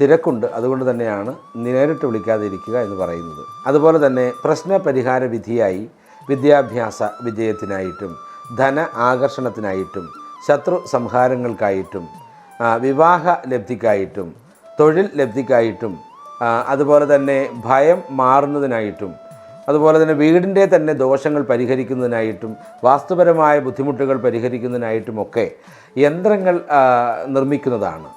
തിരക്കുണ്ട്. അതുകൊണ്ട് തന്നെയാണ് നേരിട്ട് വിളിക്കാതെ ഇരിക്കുക എന്ന് പറയുന്നത്. അതുപോലെ തന്നെ പ്രശ്ന പരിഹാര വിധിയായി വിദ്യാഭ്യാസ വിജയത്തിനായിട്ടും ധന ആകർഷണത്തിനായിട്ടും ശത്രു സംഹാരങ്ങൾക്കായിട്ടും വിവാഹ ലബ്ധിക്കായിട്ടും തൊഴിൽ ലബ്ധിക്കായിട്ടും അതുപോലെ തന്നെ ഭയം മാറുന്നതിനായിട്ടും അതുപോലെ തന്നെ വീടിന്റെ തന്നെ ദോഷങ്ങൾ പരിഹരിക്കുന്നതിനായിട്ടും വാസ്തുപരമായ ബുദ്ധിമുട്ടുകൾ പരിഹരിക്കുന്നതിനായിട്ടുമൊക്കെ യന്ത്രങ്ങൾ നിർമ്മിക്കുന്നതാണ്.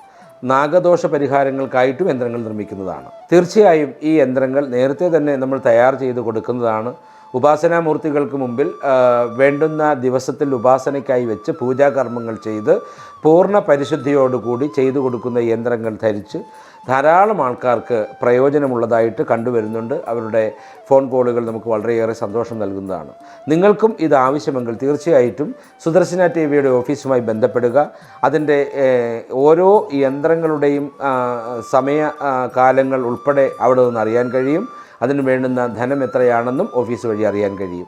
നാഗദോഷ പരിഹാരങ്ങൾക്കായിട്ടും യന്ത്രങ്ങൾ നിർമ്മിക്കുന്നതാണ്. തീർച്ചയായും ഈ യന്ത്രങ്ങൾ നേരത്തെ തന്നെ നമ്മൾ തയ്യാർ ചെയ്ത് കൊടുക്കുന്നതാണ്. ഉപാസനാമൂർത്തികൾക്ക് മുമ്പിൽ വേണ്ടുന്ന ദിവസത്തിൽ ഉപാസനയ്ക്കായി വെച്ച് പൂജാകർമ്മങ്ങൾ ചെയ്ത് പൂർണ പരിശുദ്ധിയോടുകൂടി ചെയ്തു കൊടുക്കുന്ന യന്ത്രങ്ങൾ ധരിച്ച് ധാരാളം ആൾക്കാർക്ക് പ്രയോജനമുള്ളതായിട്ട് കണ്ടുവരുന്നുണ്ട്. അവരുടെ ഫോൺ കോളുകൾ നമുക്ക് വളരെയേറെ സന്തോഷം നൽകുന്നതാണ്. നിങ്ങൾക്കും ഇത് ആവശ്യമെങ്കിൽ തീർച്ചയായിട്ടും സുദർശന ടി വിയുടെ ഓഫീസുമായി ബന്ധപ്പെടുക. അതിന്റെ ഓരോ യന്ത്രങ്ങളുടെയും സമയ കാലങ്ങൾ ഉൾപ്പെടെ അവിടെ നിന്ന് അറിയാൻ കഴിയും. അതിന് വേണ്ടുന്ന ധനം എത്രയാണെന്നും ഓഫീസ് വഴി അറിയാൻ കഴിയും.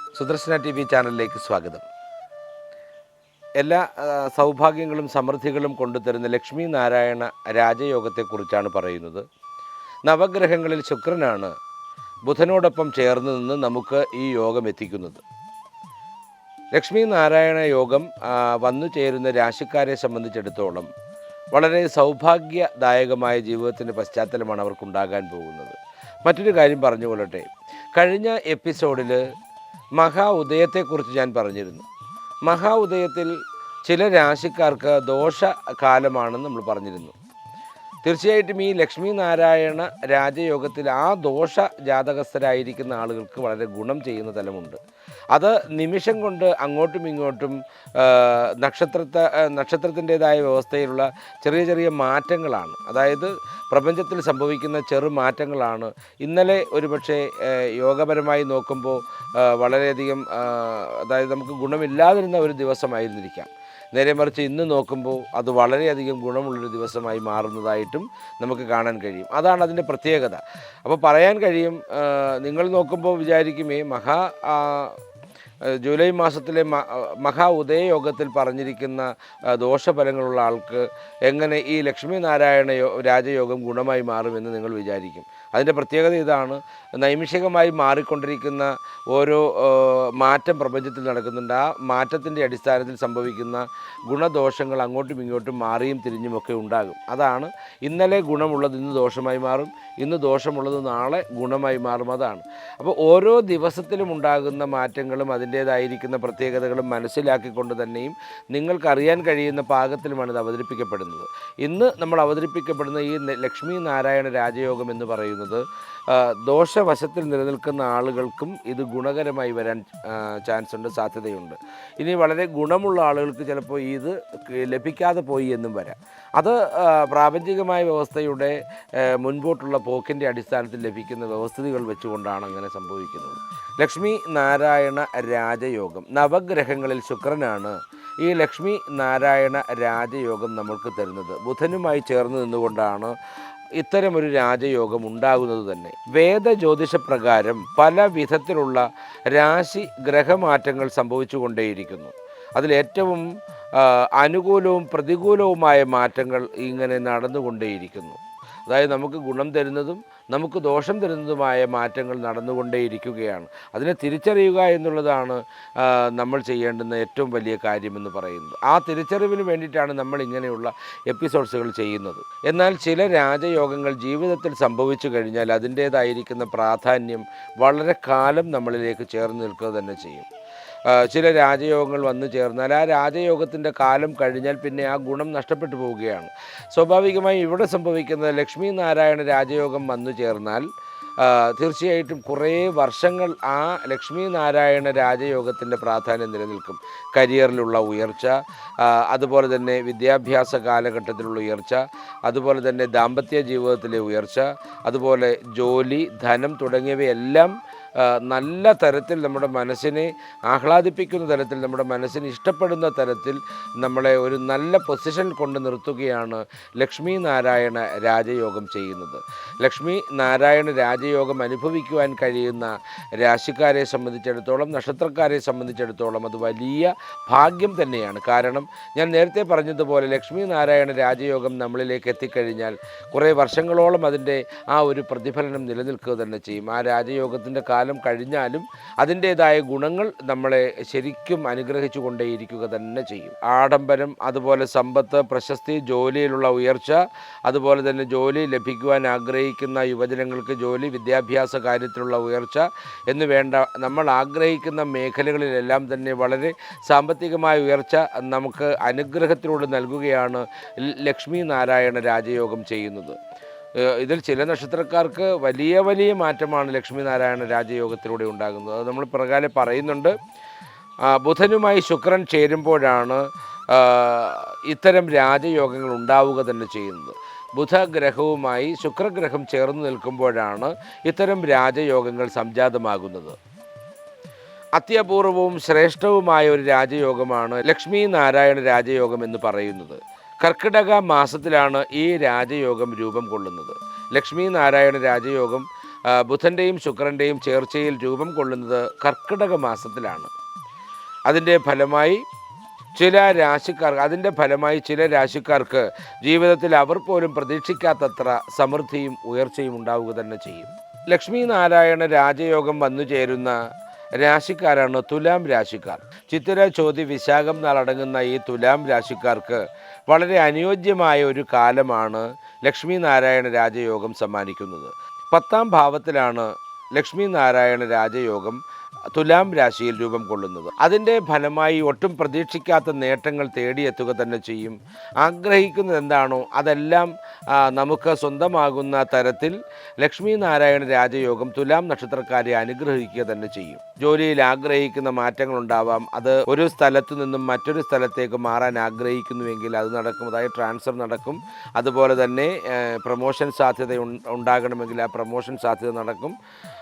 സുദർശന ടി വി ചാനലിലേക്ക് സ്വാഗതം. എല്ലാ സൗഭാഗ്യങ്ങളും സമൃദ്ധികളും കൊണ്ടുതരുന്ന ലക്ഷ്മി നാരായണ രാജയോഗത്തെക്കുറിച്ചാണ് പറയുന്നത്. നവഗ്രഹങ്ങളിൽ ശുക്രനാണ് ബുധനോടൊപ്പം ചേർന്ന് നിന്ന് നമുക്ക് ഈ യോഗം എത്തിക്കുന്നത്. ലക്ഷ്മി നാരായണ യോഗം വന്നു ചേരുന്ന രാശിക്കാരെ സംബന്ധിച്ചിടത്തോളം വളരെ സൗഭാഗ്യദായകമായ ജീവിതത്തിന്റെ പശ്ചാത്തലമാണ് അവർക്കുണ്ടാകാൻ പോകുന്നത്. മറ്റൊരു കാര്യം പറഞ്ഞു പറഞ്ഞുകൊള്ളട്ടെ. കഴിഞ്ഞ എപ്പിസോഡിൽ മഹാ ഉദയത്തെക്കുറിച്ച് ഞാൻ പറഞ്ഞിരുന്നു. മഹാ ഉദയത്തിൽ ചില രാശിക്കാർക്ക് ദോഷ കാലമാണെന്ന് നമ്മൾ പറഞ്ഞിരുന്നു. തീർച്ചയായിട്ടും ഈ ലക്ഷ്മി നാരായണ രാജയോഗത്തിൽ ആ ദോഷ ജാതകസ്ഥരായിരിക്കുന്ന ആളുകൾക്ക് വളരെ ഗുണം ചെയ്യുന്ന തലമുണ്ട്. അത് നിമിഷം കൊണ്ട് അങ്ങോട്ടും ഇങ്ങോട്ടും നക്ഷത്രത്തെ നക്ഷത്രത്തിന്റെതായ വ്യവസ്ഥയിലുള്ള ചെറിയ ചെറിയ മാറ്റങ്ങളാണ്. അതായത് പ്രപഞ്ചത്തിൽ സംഭവിക്കുന്ന ചെറു മാറ്റങ്ങളാണ്. ഇന്നലെ ഒരുപക്ഷെ യോഗപരമായി നോക്കുമ്പോൾ വളരെയധികം അതായത് നമുക്ക് ഗുണമില്ലാതിരുന്ന ഒരു ദിവസമായിരുന്നിരിക്കാം. നേരെ മറിച്ച് ഇന്ന് നോക്കുമ്പോൾ അത് വളരെയധികം ഗുണമുള്ളൊരു ദിവസമായി മാറുന്നതായിട്ടും നമുക്ക് കാണാൻ കഴിയും. അതാണ് അതിന്റെ പ്രത്യേകത. അപ്പോൾ പറയാൻ കഴിയും നിങ്ങൾ നോക്കുമ്പോൾ വിചാരിക്കുമേ മഹാ ജൂലൈ മാസത്തിലെ മഹാ ഉദയയോഗത്തിൽ പറഞ്ഞിരിക്കുന്ന ദോഷഫലങ്ങളുള്ള ആൾക്ക് എങ്ങനെ ഈ ലക്ഷ്മി നാരായണ രാജയോഗം ഗുണമായി മാറുമെന്ന് നിങ്ങൾ വിചാരിക്കും. അതിന്റെ പ്രത്യേകത ഇതാണ്. നൈമിഷികമായി മാറിക്കൊണ്ടിരിക്കുന്ന ഓരോ മാറ്റം പ്രപഞ്ചത്തിൽ നടക്കുന്നുണ്ട്. ആ മാറ്റത്തിന്റെ അടിസ്ഥാനത്തിൽ സംഭവിക്കുന്ന ഗുണദോഷങ്ങൾ അങ്ങോട്ടും ഇങ്ങോട്ടും മാറിയും തിരിഞ്ഞുമൊക്കെ ഉണ്ടാകും. അതാണ് ഇന്നലെ ഗുണമുള്ളത് ഇന്ന് ദോഷമായി മാറും. ഇന്ന് ദോഷമുള്ളത് നാളെ ഗുണമായി മാറും. അതാണ്. അപ്പോൾ ഓരോ ദിവസത്തിലും ഉണ്ടാകുന്ന മാറ്റങ്ങളും അതിന്റേതായിരിക്കുന്ന പ്രത്യേകതകളും മനസ്സിലാക്കിക്കൊണ്ട് തന്നെയും നിങ്ങൾക്കറിയാൻ കഴിയുന്ന പാകത്തിലുമാണ് ഇത് അവതരിപ്പിക്കപ്പെടുന്നത്. ഇന്ന് നമ്മൾ അവതരിപ്പിക്കപ്പെടുന്ന ഈ ലക്ഷ്മി നാരായണ രാജയോഗം എന്ന് പറയുന്നത് ആ, ദോഷവശത്തിൽ നിലനിൽക്കുന്ന ആളുകൾക്കും ഇത് ഗുണകരമായി വരാൻ ചാൻസ് ഉണ്ട് സാധ്യതയുണ്ട്. ഇനി വളരെ ഗുണമുള്ള ആളുകൾക്ക് ചിലപ്പോൾ ഇത് ലഭിക്കാതെ പോയി എന്നും വരാം. അത് പ്രാപഞ്ചികമായ വ്യവസ്ഥയുടെ മുൻപോട്ടുള്ള പോക്കിന്റെ അടിസ്ഥാനത്തിൽ ലഭിക്കുന്ന വ്യവസ്ഥിതികൾ വെച്ചുകൊണ്ടാണ് അങ്ങനെ സംഭവിക്കുന്നത്. ലക്ഷ്മി നാരായണ രാജയോഗം. നവഗ്രഹങ്ങളിൽ ശുക്രനാണ് ഈ ലക്ഷ്മി നാരായണ രാജയോഗം നമ്മൾക്ക് തരുന്നത്. ബുധനുമായി ചേർന്ന് നിന്നുകൊണ്ടാണ് ഇത്തരമൊരു രാജയോഗം ഉണ്ടാകുന്നത് തന്നെ. വേദ ജ്യോതിഷ പ്രകാരം പല വിധത്തിലുള്ള രാശി ഗ്രഹമാറ്റങ്ങൾ സംഭവിച്ചുകൊണ്ടേയിരിക്കുന്നു. അതിലേറ്റവും അനുകൂലവും പ്രതികൂലവുമായ മാറ്റങ്ങൾ ഇങ്ങനെ നടന്നുകൊണ്ടേയിരിക്കുന്നു. അതായത് നമുക്ക് ഗുണം തരുന്നതും നമുക്ക് ദോഷം തരുന്നതുമായ മാറ്റങ്ങൾ നടന്നുകൊണ്ടേയിരിക്കുകയാണ്. അതിനെ തിരിച്ചറിയുക എന്നുള്ളതാണ് നമ്മൾ ചെയ്യേണ്ടുന്ന ഏറ്റവും വലിയ കാര്യമെന്ന് പറയുന്നത്. ആ തിരിച്ചറിവിന് വേണ്ടിയിട്ടാണ് നമ്മൾ ഇങ്ങനെയുള്ള എപ്പിസോഡ്സുകൾ ചെയ്യുന്നത്. എന്നാൽ ചില രാജയോഗങ്ങൾ ജീവിതത്തിൽ സംഭവിച്ചു കഴിഞ്ഞാൽ അതിന്റേതായിരിക്കുന്ന പ്രാധാന്യം വളരെ കാലം നമ്മളിലേക്ക് ചേർന്ന് നിൽക്കുക തന്നെ ചെയ്യും. ചില രാജയോഗങ്ങൾ വന്നു ചേർന്നാൽ ആ രാജയോഗത്തിന്റെ കാലം കഴിഞ്ഞാൽ പിന്നെ ആ ഗുണം നഷ്ടപ്പെട്ടു പോവുകയാണ്. സ്വാഭാവികമായി ഇവിടെ സംഭവിക്കുന്നത് ലക്ഷ്മി നാരായണ രാജയോഗം വന്നു ചേർന്നാൽ തീർച്ചയായിട്ടും കുറേ വർഷങ്ങൾ ആ ലക്ഷ്മി നാരായണ രാജയോഗത്തിന്റെ പ്രാധാന്യം നിലനിൽക്കും. കരിയറിലുള്ള ഉയർച്ച അതുപോലെ തന്നെ വിദ്യാഭ്യാസ കാലഘട്ടത്തിലുള്ള ഉയർച്ച അതുപോലെ തന്നെ ദാമ്പത്യ ജീവിതത്തിലെ ഉയർച്ച അതുപോലെ ജോലി ധനം തുടങ്ങിയവയെല്ലാം നല്ല തരത്തിൽ നമ്മുടെ മനസ്സിനെ ആഹ്ലാദിപ്പിക്കുന്ന തരത്തിൽ നമ്മുടെ മനസ്സിന് ഇഷ്ടപ്പെടുന്ന തരത്തിൽ നമ്മളെ ഒരു നല്ല പൊസിഷൻ കൊണ്ട് നിർത്തുകയാണ് ലക്ഷ്മി നാരായണ രാജയോഗം ചെയ്യുന്നത്. ലക്ഷ്മി നാരായണ രാജയോഗം അനുഭവിക്കുവാൻ കഴിയുന്ന രാശിക്കാരെ സംബന്ധിച്ചിടത്തോളം നക്ഷത്രക്കാരെ സംബന്ധിച്ചിടത്തോളം അത് വലിയ ഭാഗ്യം തന്നെയാണ്. കാരണം ഞാൻ നേരത്തെ പറഞ്ഞതുപോലെ ലക്ഷ്മി നാരായണ രാജയോഗം നമ്മളിലേക്ക് എത്തിക്കഴിഞ്ഞാൽ കുറേ വർഷങ്ങളോളം അതിന്റെ ആ ഒരു പ്രതിഫലനം നിലനിൽക്കുക തന്നെ ചെയ്യും. ആ രാജയോഗത്തിന്റെ കാലം കഴിഞ്ഞാലും അതിന്റെതായ ഗുണങ്ങൾ നമ്മളെ ശരിക്കും അനുഗ്രഹിച്ചു കൊണ്ടേയിരിക്കുക തന്നെ ചെയ്യും. ആഡംബരം അതുപോലെ സമ്പത്ത് പ്രശസ്തി ജോലിയിലുള്ള ഉയർച്ച അതുപോലെ തന്നെ ജോലി ലഭിക്കുവാൻ ആഗ്രഹിക്കുന്ന യുവജനങ്ങൾക്ക് ജോലി വിദ്യാഭ്യാസ കാര്യത്തിലുള്ള ഉയർച്ച എന്ന് വേണ്ട നമ്മൾ ആഗ്രഹിക്കുന്ന മേഖലകളിലെല്ലാം തന്നെ വളരെ സാമ്പത്തികമായ ഉയർച്ച നമുക്ക് അനുഗ്രഹത്തിലൂടെ നൽകുകയാണ് ലക്ഷ്മി നാരായണ രാജയോഗം ചെയ്യുന്നത്. ഇതിൽ ചില നക്ഷത്രക്കാർക്ക് വലിയ വലിയ മാറ്റമാണ് ലക്ഷ്മി നാരായണ രാജയോഗത്തിലൂടെ ഉണ്ടാകുന്നത്. അത് നമ്മൾ പ്രകാരം പറയുന്നുണ്ട്. ബുധനുമായി ശുക്രൻ ചേരുമ്പോഴാണ് ഇത്തരം രാജയോഗങ്ങൾ ഉണ്ടാവുക തന്നെ ചെയ്യുന്നത്. ബുധഗ്രഹവുമായി ശുക്രഗ്രഹം ചേർന്ന് നിൽക്കുമ്പോഴാണ് ഇത്തരം രാജയോഗങ്ങൾ സംജാതമാകുന്നത്. അത്യപൂർവവും ശ്രേഷ്ഠവുമായ ഒരു രാജയോഗമാണ് ലക്ഷ്മി നാരായണ രാജയോഗം എന്ന് പറയുന്നത്. കർക്കിടക മാസത്തിലാണ് ഈ രാജയോഗം രൂപം കൊള്ളുന്നത്. ലക്ഷ്മി നാരായണ രാജയോഗം ബുധന്റെയും ശുക്രന്റെയും ചേർച്ചയിൽ രൂപം കൊള്ളുന്നത് കർക്കിടക മാസത്തിലാണ്. അതിന്റെ ഫലമായി ചില രാശിക്കാർ അതിന്റെ ഫലമായി ചില രാശിക്കാർക്ക് ജീവിതത്തിൽ അവർ പോലും പ്രതീക്ഷിക്കാത്തത്ര സമൃദ്ധിയും ഉയർച്ചയും ഉണ്ടാവുക തന്നെ ചെയ്യും. ലക്ഷ്മി നാരായണ രാജയോഗം വന്നു ചേരുന്ന രാശിക്കാരാണ് തുലാം രാശിക്കാർ. ചിത്തിര ചോതി വിശാഖം നാളടങ്ങുന്ന ഈ തുലാം രാശിക്കാർക്ക് വളരെ അനുയോജ്യമായ ഒരു കാലമാണ് ലക്ഷ്മി നാരായണ രാജയോഗം സമ്മാനിക്കുന്നത്. പത്താം ഭാവത്തിലാണ് ലക്ഷ്മി നാരായണ രാജയോഗം തുലാം രാശിയിൽ രൂപം കൊള്ളുന്നത്. അതിന്റെ ഫലമായി ഒട്ടും പ്രതീക്ഷിക്കാത്ത നേട്ടങ്ങൾ തേടിയെത്തുക തന്നെ ചെയ്യും. ആഗ്രഹിക്കുന്നത് എന്താണോ അതെല്ലാം നമുക്ക് സ്വന്തമാകുന്ന തരത്തിൽ ലക്ഷ്മി നാരായണ രാജയോഗം തുലാം നക്ഷത്രക്കാരെ അനുഗ്രഹിക്കുക തന്നെ ചെയ്യും. ജോലിയിൽ ആഗ്രഹിക്കുന്ന മാറ്റങ്ങൾ ഉണ്ടാവാം. അത് ഒരു സ്ഥലത്തു നിന്നും മറ്റൊരു സ്ഥലത്തേക്ക് മാറാൻ ആഗ്രഹിക്കുന്നുവെങ്കിൽ അത് നടക്കും. അതായത് ട്രാൻസ്ഫർ നടക്കും. അതുപോലെ തന്നെ പ്രൊമോഷൻ സാധ്യത ഉണ്ടാകണമെങ്കിൽ ആ പ്രൊമോഷൻ സാധ്യത നടക്കും.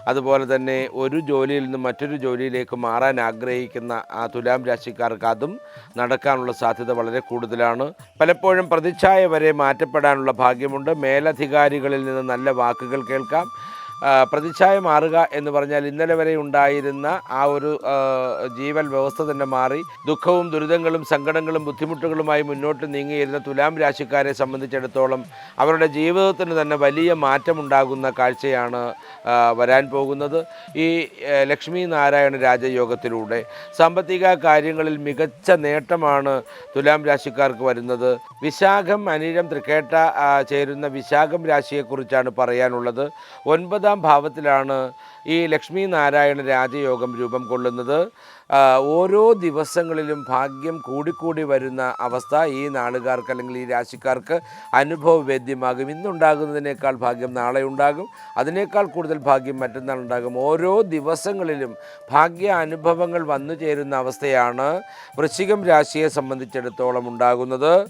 അതുപോലെ തന്നെ ഒരു ജോലിയിൽ നിന്നും മറ്റൊരു ജോലിയിലേക്ക് മാറാൻ ആഗ്രഹിക്കുന്ന ആ തുലാം രാശിക്കാർക്ക് അതും നടക്കാനുള്ള സാധ്യത വളരെ കൂടുതലാണ്. പലപ്പോഴും പ്രതിച്ഛായ വരെ മാറ്റപ്പെടാനുള്ള ഭാഗ്യമുണ്ട്. മേലധികാരികളിൽ നിന്ന് നല്ല വാക്കുകൾ കേൾക്കാം. പ്രതിച്ഛായ മാറുക എന്ന് പറഞ്ഞാൽ ഇന്നലെ വരെ ഉണ്ടായിരുന്ന ആ ഒരു ജീവൻ വ്യവസ്ഥ തന്നെ മാറി. ദുഃഖവും ദുരിതങ്ങളും സങ്കടങ്ങളും ബുദ്ധിമുട്ടുകളുമായി മുന്നോട്ട് നീങ്ങിയിരുന്ന തുലാം രാശിക്കാരെ സംബന്ധിച്ചിടത്തോളം അവരുടെ ജീവിതത്തിന് തന്നെ വലിയ മാറ്റമുണ്ടാകുന്ന കാഴ്ചയാണ് വരാൻ പോകുന്നത്. ഈ ലക്ഷ്മി നാരായണ രാജയോഗത്തിലൂടെ സാമ്പത്തിക കാര്യങ്ങളിൽ മികച്ച നേട്ടമാണ് തുലാം രാശിക്കാർക്ക് വരുന്നത്. വിശാഖം അനിഴം തൃക്കേട്ട ചേരുന്ന വിശാഖം രാശിയെക്കുറിച്ചാണ് പറയാനുള്ളത്. ഒൻപതാം ഭാവത്തിലാണ് ഈ ലക്ഷ്മി നാരായണ രാജയോഗം രൂപം കൊള്ളുന്നത്. ഓരോ ദിവസങ്ങളിലും ഭാഗ്യം കൂടിക്കൂടി വരുന്ന അവസ്ഥ ഈ നാളുകാർക്ക് അല്ലെങ്കിൽ ഈ രാശിക്കാർക്ക് അനുഭവവേദ്യമാകും. ഇന്നുണ്ടാകുന്നതിനേക്കാൾ ഭാഗ്യം നാളെ ഉണ്ടാകും. അതിനേക്കാൾ കൂടുതൽ ഭാഗ്യം മറ്റന്നാൾ ഉണ്ടാകും. ഓരോ ദിവസങ്ങളിലും ഭാഗ്യ അനുഭവങ്ങൾ വന്നു ചേരുന്ന അവസ്ഥയാണ് വൃശ്ചികം രാശിയെ സംബന്ധിച്ചിടത്തോളം ഉണ്ടാകുന്നത്.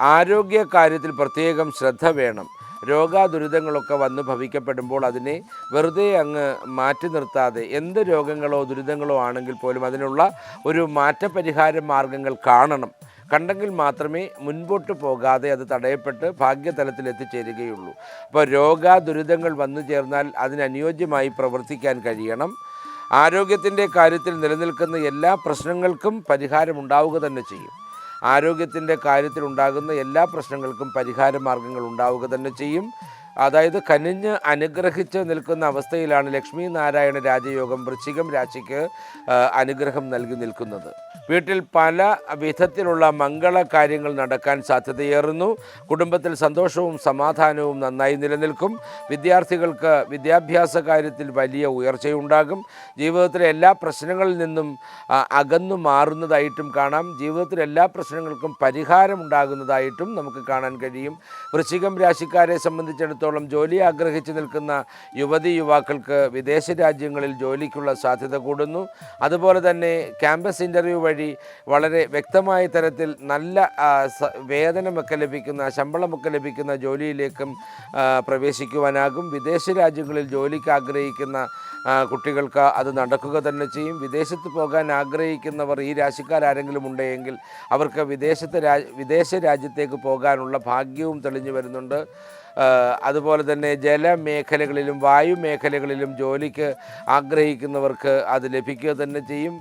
ആരോഗ്യ കാര്യത്തിൽ പ്രത്യേകം ശ്രദ്ധ വേണം. രോഗാദുരിതങ്ങളൊക്കെ വന്ന് ഭവിക്കപ്പെടുമ്പോൾ അതിനെ വെറുതെ അങ്ങ് മാറ്റി നിർത്താതെ എന്ത് രോഗങ്ങളോ ദുരിതങ്ങളോ ആണെങ്കിൽ പോലും അതിനുള്ള ഒരു മാറ്റപരിഹാര മാർഗങ്ങൾ കാണണം. കണ്ടെങ്കിൽ മാത്രമേ മുൻപോട്ട് പോകാതെ അത് തടയപ്പെട്ട് ഭാഗ്യതലത്തിൽ എത്തിച്ചേരുകയുള്ളൂ. അപ്പോൾ രോഗ ദുരിതങ്ങൾ വന്നു ചേർന്നാൽ അതിനനുയോജ്യമായി പ്രവർത്തിക്കാൻ കഴിയണം. ആരോഗ്യത്തിന്റെ കാര്യത്തിൽ നിലനിൽക്കുന്ന എല്ലാ പ്രശ്നങ്ങൾക്കും പരിഹാരമുണ്ടാവുക തന്നെ ചെയ്യും. ആരോഗ്യത്തിന്റെ കാര്യത്തിൽ ഉണ്ടാകുന്ന എല്ലാ പ്രശ്നങ്ങൾക്കും പരിഹാര മാർഗങ്ങൾ ഉണ്ടാവുക തന്നെ ചെയ്യും. അതായത് കനിഞ്ഞ് അനുഗ്രഹിച്ച് നിൽക്കുന്ന അവസ്ഥയിലാണ് ലക്ഷ്മി നാരായണ രാജയോഗം വൃശ്ചികം രാശിക്ക് അനുഗ്രഹം നൽകി നിൽക്കുന്നത്. വീട്ടിൽ പല വിധത്തിലുള്ള മംഗള കാര്യങ്ങൾ നടക്കാൻ സാധ്യതയേറുന്നു. കുടുംബത്തിൽ സന്തോഷവും സമാധാനവും നന്നായി നിലനിൽക്കും. വിദ്യാർത്ഥികൾക്ക് വിദ്യാഭ്യാസ കാര്യത്തിൽ വലിയ ഉയർച്ചയുണ്ടാകും. ജീവിതത്തിലെ എല്ലാ പ്രശ്നങ്ങളിൽ നിന്നും അകന്നു മാറുന്നതായിട്ടും കാണാം. ജീവിതത്തിലെ എല്ലാ പ്രശ്നങ്ങൾക്കും പരിഹാരമുണ്ടാകുന്നതായിട്ടും നമുക്ക് കാണാൻ കഴിയും. വൃശ്ചികം രാശിക്കാരെ സംബന്ധിച്ചിടത്തോളം ജോലി ആഗ്രഹിച്ചു നിൽക്കുന്ന യുവതി യുവാക്കൾക്ക് വിദേശ രാജ്യങ്ങളിൽ ജോലിക്കുള്ള സാധ്യത കൂടുന്നു. അതുപോലെ തന്നെ ക്യാമ്പസ് ഇന്റർവ്യൂ വഴി വളരെ വ്യക്തമായ തരത്തിൽ നല്ല വേതനമൊക്കെ ലഭിക്കുന്ന ശമ്പളമൊക്കെ ലഭിക്കുന്ന ജോലിയിലേക്കും പ്രവേശിക്കുവാനാകും. വിദേശ രാജ്യങ്ങളിൽ ജോലിക്ക് ആഗ്രഹിക്കുന്ന കുട്ടികൾക്ക് അത് നടക്കുക തന്നെ ചെയ്യും. വിദേശത്ത് പോകാൻ ആഗ്രഹിക്കുന്നവർ ഈ രാശിക്കാരാരെങ്കിലും ഉണ്ടെങ്കിൽ അവർക്ക് വിദേശത്തെ രാ വിദേശ രാജ്യത്തേക്ക് പോകാനുള്ള ഭാഗ്യവും തെളിഞ്ഞു വരുന്നുണ്ട്. അതുപോലെ തന്നെ ജലമേഖലകളിലും വായു മേഖലകളിലും ജോലിക്ക് ആഗ്രഹിക്കുന്നവർക്ക് അത് ലഭിക്കുക തന്നെ ചെയ്യും.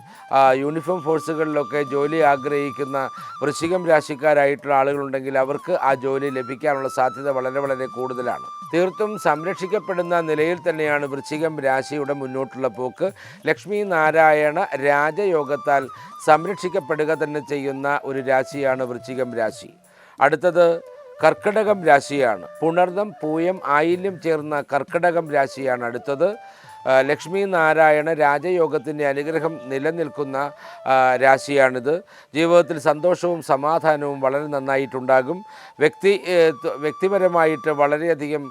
യൂണിഫോം ഫോഴ്സുകളിലൊക്കെ ജോലി ആഗ്രഹിക്കുന്ന വൃശ്ചികം രാശിക്കാരായിട്ടുള്ള ആളുകളുണ്ടെങ്കിൽ അവർക്ക് ആ ജോലി ലഭിക്കാനുള്ള സാധ്യത വളരെ വളരെ കൂടുതലാണ്. തീർത്തും സംരക്ഷിക്കപ്പെടുന്ന നിലയിൽ തന്നെയാണ് വൃശ്ചികം രാശിയുടെ മുന്നോട്ടുള്ള പോക്ക്. ലക്ഷ്മി നാരായണ രാജയോഗത്താൽ സംരക്ഷിക്കപ്പെടുക തന്നെ ചെയ്യുന്ന ഒരു രാശിയാണ് വൃശ്ചികം രാശി. അടുത്തത് കർക്കിടകം രാശിയാണ്. പുണർദം പൂയം ആയില്യം ചേർന്ന കർക്കിടകം രാശിയാണ് അടുത്തത്. ലക്ഷ്മി നാരായണ രാജയോഗത്തിന്റെ അനുഗ്രഹം നിലനിൽക്കുന്ന രാശിയാണിത്. ജീവിതത്തിൽ സന്തോഷവും സമാധാനവും വളരെ നന്നായിട്ടുണ്ടാകും. വ്യക്തി വ്യക്തിപരമായിട്ട് വളരെയധികം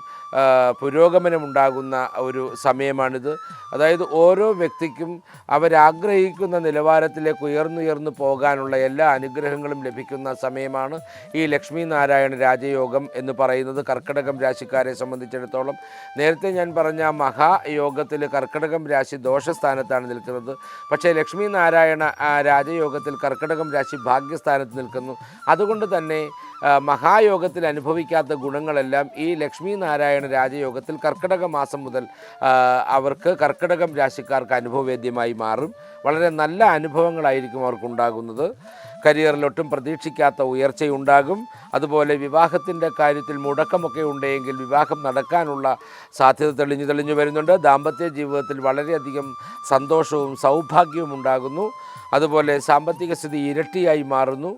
പുരോഗമനമുണ്ടാകുന്ന ഒരു സമയമാണിത്. അതായത് ഓരോ വ്യക്തിക്കും അവരാഗ്രഹിക്കുന്ന നിലവാരത്തിലേക്ക് ഉയർന്നുയർന്നു പോകാനുള്ള എല്ലാ അനുഗ്രഹങ്ങളും ലഭിക്കുന്ന സമയമാണ് ഈ ലക്ഷ്മി നാരായണ രാജയോഗം എന്ന് പറയുന്നത് കർക്കിടകം രാശിക്കാരെ സംബന്ധിച്ചിടത്തോളം. നേരത്തെ ഞാൻ പറഞ്ഞ മഹായോഗത്തിൽ കർക്കിടകം രാശി ദോഷസ്ഥാനത്താണ് നിൽക്കുന്നത്. പക്ഷേ ലക്ഷ്മി നാരായണ രാജയോഗത്തിൽ കർക്കിടകം രാശി ഭാഗ്യസ്ഥാനത്ത് നിൽക്കുന്നു. അതുകൊണ്ട് തന്നെ മഹായോഗത്തിൽ അനുഭവിക്കാത്ത ഗുണങ്ങളെല്ലാം ഈ ലക്ഷ്മി നാരായണ രാജയോഗത്തിൽ കർക്കിടക മാസം മുതൽ അവർക്ക് കർക്കിടകം രാശിക്കാർക്ക് അനുഭവവേദ്യമായി മാറും. വളരെ നല്ല അനുഭവങ്ങളായിരിക്കും അവർക്കുണ്ടാകുന്നത്. കരിയറിലൊട്ടും പ്രതീക്ഷിക്കാത്ത ഉയർച്ചയുണ്ടാകും. അതുപോലെ വിവാഹത്തിന്റെ കാര്യത്തിൽ മുടക്കമൊക്കെ ഉണ്ടെങ്കിൽ വിവാഹം നടക്കാനുള്ള സാധ്യത തെളിഞ്ഞു തെളിഞ്ഞു വരുന്നുണ്ട്. ദാമ്പത്യ ജീവിതത്തിൽ വളരെയധികം സന്തോഷവും സൗഭാഗ്യവും ഉണ്ടാകുന്നു. അതുപോലെ സാമ്പത്തിക സ്ഥിതി ഇരട്ടിയായി മാറുന്നു.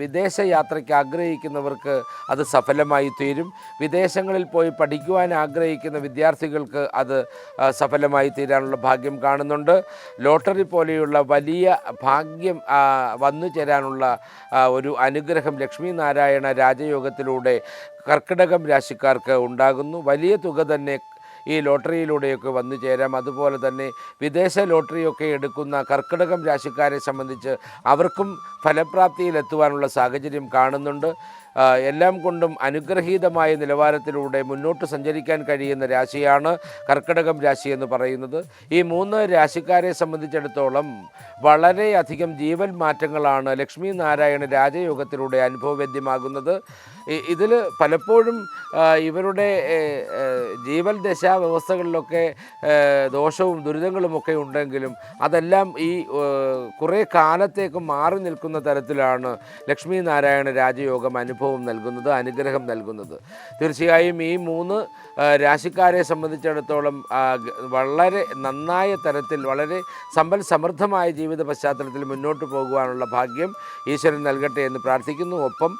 വിദേശ യാത്രയ്ക്ക് ആഗ്രഹിക്കുന്നവർക്ക് അത് സഫലമായി തീരും. വിദേശങ്ങളിൽ പോയി പഠിക്കുവാൻ ആഗ്രഹിക്കുന്ന വിദ്യാർത്ഥികൾക്ക് അത് സഫലമായി തീരാനുള്ള ഭാഗ്യം കാണുന്നുണ്ട്. ലോട്ടറി പോലെയുള്ള വലിയ ഭാഗ്യം വന്നു ചേരാനുള്ള ഒരു അനുഗ്രഹം ലക്ഷ്മി നാരായണ രാജയോഗത്തിലൂടെ കർക്കിടകം രാശിക്കാർക്ക് ഉണ്ടാകുന്നു. വലിയ തുക തന്നെ ഈ ലോട്ടറിയിലൂടെയൊക്കെ വന്നു ചേരാം. അതുപോലെ തന്നെ വിദേശ ലോട്ടറിയൊക്കെ എടുക്കുന്ന കർക്കിടകം രാശിക്കാരെ സംബന്ധിച്ച് അവർക്കും ഫലപ്രാപ്തിയിലെത്തുവാനുള്ള സാഹചര്യം കാണുന്നുണ്ട്. എല്ലാം കൊണ്ടും അനുഗ്രഹീതമായ നിലവാരത്തിലൂടെ മുന്നോട്ട് സഞ്ചരിക്കാൻ കഴിയുന്ന രാശിയാണ് കർക്കിടകം രാശി എന്ന് പറയുന്നത്. ഈ മൂന്ന് രാശിക്കാരെ സംബന്ധിച്ചിടത്തോളം വളരെയധികം ജീവൻ മാറ്റങ്ങളാണ് ലക്ഷ്മി നാരായണ രാജയോഗത്തിലൂടെ അനുഭവവേദ്യമാകുന്നത്. ഇതിൽ പലപ്പോഴും ഇവരുടെ ജീവൽ ദശാ വ്യവസ്ഥകളിലൊക്കെ ദോഷവും ദുരിതങ്ങളുമൊക്കെ ഉണ്ടെങ്കിലും അതെല്ലാം ഈ കുറേ കാലത്തേക്ക് മാറി നിൽക്കുന്ന തരത്തിലാണ് ലക്ഷ്മി നാരായണ രാജയോഗം അനുഭവം നൽകുന്നത് അനുഗ്രഹം നൽകുന്നത്. തീർച്ചയായും ഈ മൂന്ന് രാശിക്കാരെ സംബന്ധിച്ചിടത്തോളം വളരെ നന്നായ തരത്തിൽ വളരെ സമ്പൽ സമൃദ്ധമായ ജീവിത പശ്ചാത്തലത്തിൽ മുന്നോട്ട് പോകുവാനുള്ള ഭാഗ്യം ഈശ്വരൻ നൽകട്ടെ എന്ന് പ്രാർത്ഥിക്കുന്നു. ഒപ്പം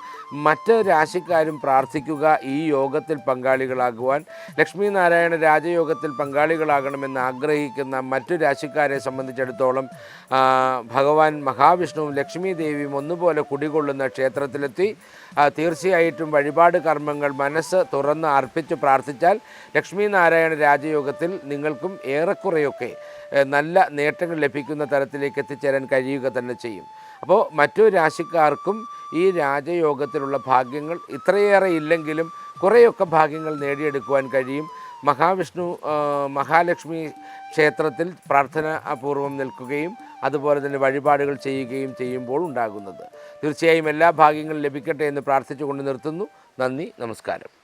മറ്റ് രാശിക്കാരും പ്രാർത്ഥിക്കുക ഈ യോഗത്തിൽ പങ്കാളികളാകുവാൻ. ലക്ഷ്മി നാരായണ രാജയോഗത്തിൽ പങ്കാളികളാകണമെന്ന് ആഗ്രഹിക്കുന്ന മറ്റു രാശിക്കാരെ സംബന്ധിച്ചിടത്തോളം ഭഗവാൻ മഹാവിഷ്ണുവും ലക്ഷ്മി ദേവിയും ഒന്നുപോലെ കുടികൊള്ളുന്ന ക്ഷേത്രത്തിലെത്തി തീർച്ചയായിട്ടും വഴിപാട് കർമ്മങ്ങൾ മനസ്സ് തുറന്ന് അർപ്പിച്ച് പ്രാർത്ഥിച്ചാൽ ലക്ഷ്മി നാരായണ രാജയോഗത്തിൽ നിങ്ങൾക്കും ഏറെക്കുറെയൊക്കെ നല്ല നേട്ടങ്ങൾ ലഭിക്കുന്ന തരത്തിലേക്ക് എത്തിച്ചേരാൻ കഴിയുക തന്നെ ചെയ്യും. അപ്പോൾ മറ്റു രാശിക്കാർക്കും ഈ രാജയോഗത്തിലുള്ള ഭാഗ്യങ്ങൾ ഇത്രയേറെ ഇല്ലെങ്കിലും കുറേയൊക്കെ ഭാഗ്യങ്ങൾ നേടിയെടുക്കുവാൻ കഴിയും. മഹാവിഷ്ണു മഹാലക്ഷ്മി ക്ഷേത്രത്തിൽ പ്രാർത്ഥനാപൂർവം നിൽക്കുകയും അതുപോലെ തന്നെ വഴിപാടുകൾ ചെയ്യുകയും ചെയ്യുമ്പോൾ ഉണ്ടാകുന്നത്. തീർച്ചയായും എല്ലാ ഭാഗ്യങ്ങളും ലഭിക്കട്ടെ എന്ന് പ്രാർത്ഥിച്ചുകൊണ്ട് നിർത്തുന്നു. നന്ദി നമസ്കാരം.